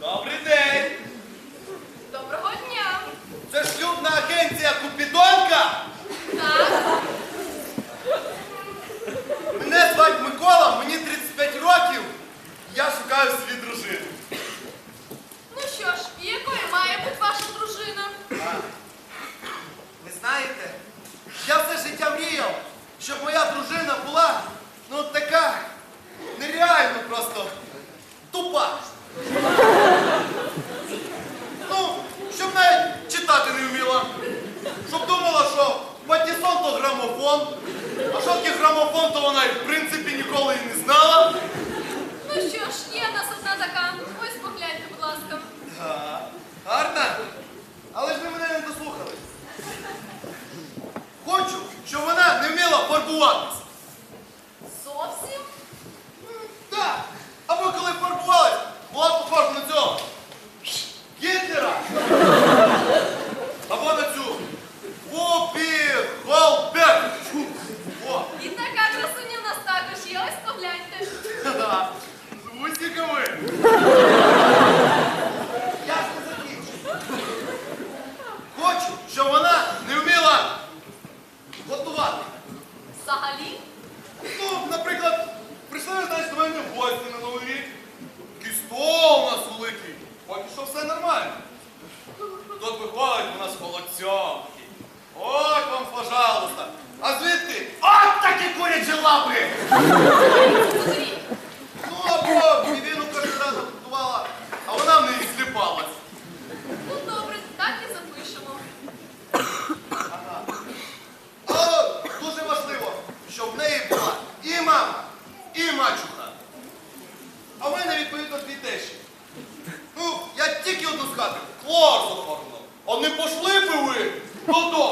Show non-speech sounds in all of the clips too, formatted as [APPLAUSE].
Добрий день! Доброго дня! Це шлюбна агенція Купідонка. Так, Мене звать Микола, мені 35 років. Я шукаю собі дружину. ну що ж, і якою має бути ваша дружина? А, ви знаєте, я все життя мріяв, щоб моя дружина була ну така нереально просто тупа. Ну, щоб навіть читати не вміла. Щоб думала, що патісон то грамофон, а що таке грамофон, то вона і в принципі ніколи і не знала. Ну що ж, є в нас одна така. Ось погляньте, будь ласка. Так, гарна. Але ж ви мене не дослухали. Хочу, щоб вона не вміла фарбуватися. por duas. Voto para o нас. От вам, пожалуйста. А звідки? От такі курячі лапи! [LAUGHS] Смотріть. Ну, або Мівіну кожен раз готувала, а вона в неї зліпалась. Ну добре, так і запишемо. Але дуже важливо, щоб в неї була і мама, і мачуха. А в мене відповідно дві тещі. Ну, я тільки одну з хати. Хлор А не пошли би ви додому.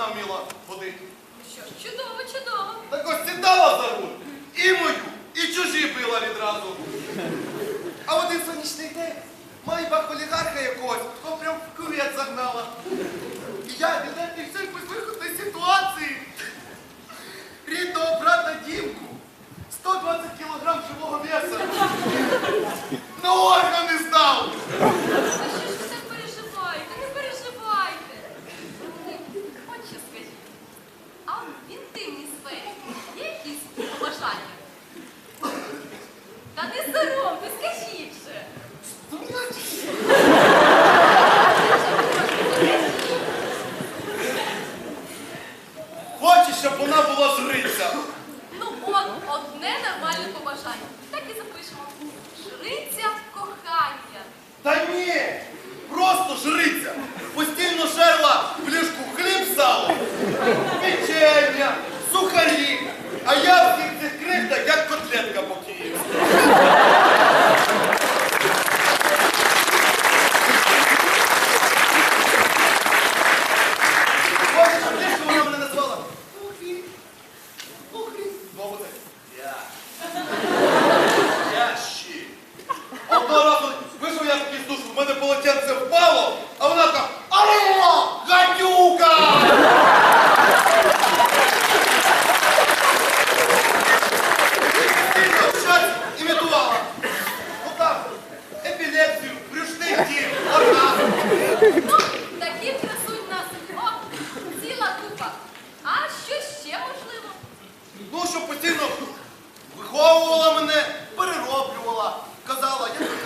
Вона вміла водити. Ну що ж, чудово, чудово. Так ось сідала за руль. І мою, і чужі била відразу. А один сонячний день майбах олігарха якогось, тако прям в кувет загнала. І я бідний все без виходної ситуації. Рідного брата Дімку. 120 кілограм живого м'яса. На органи здав. What? виховувала мене, перероблювала, казала, я.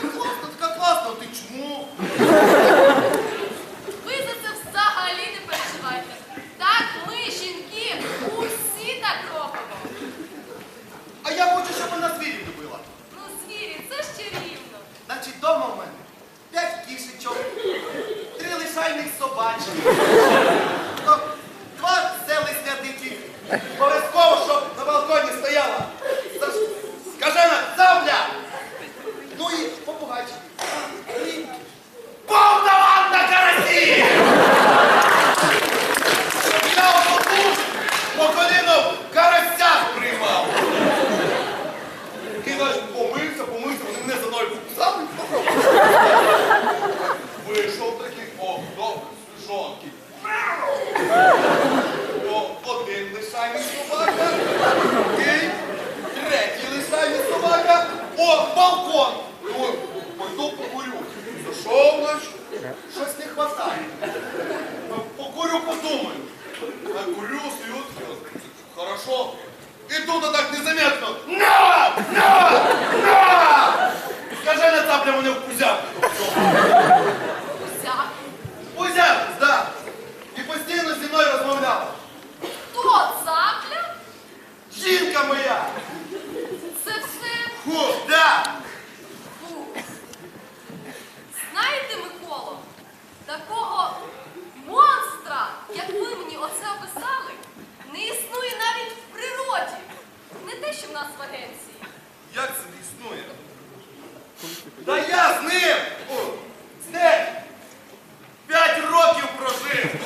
Курю, стою, хорошо. И тут так незаметно.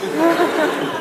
Thank you.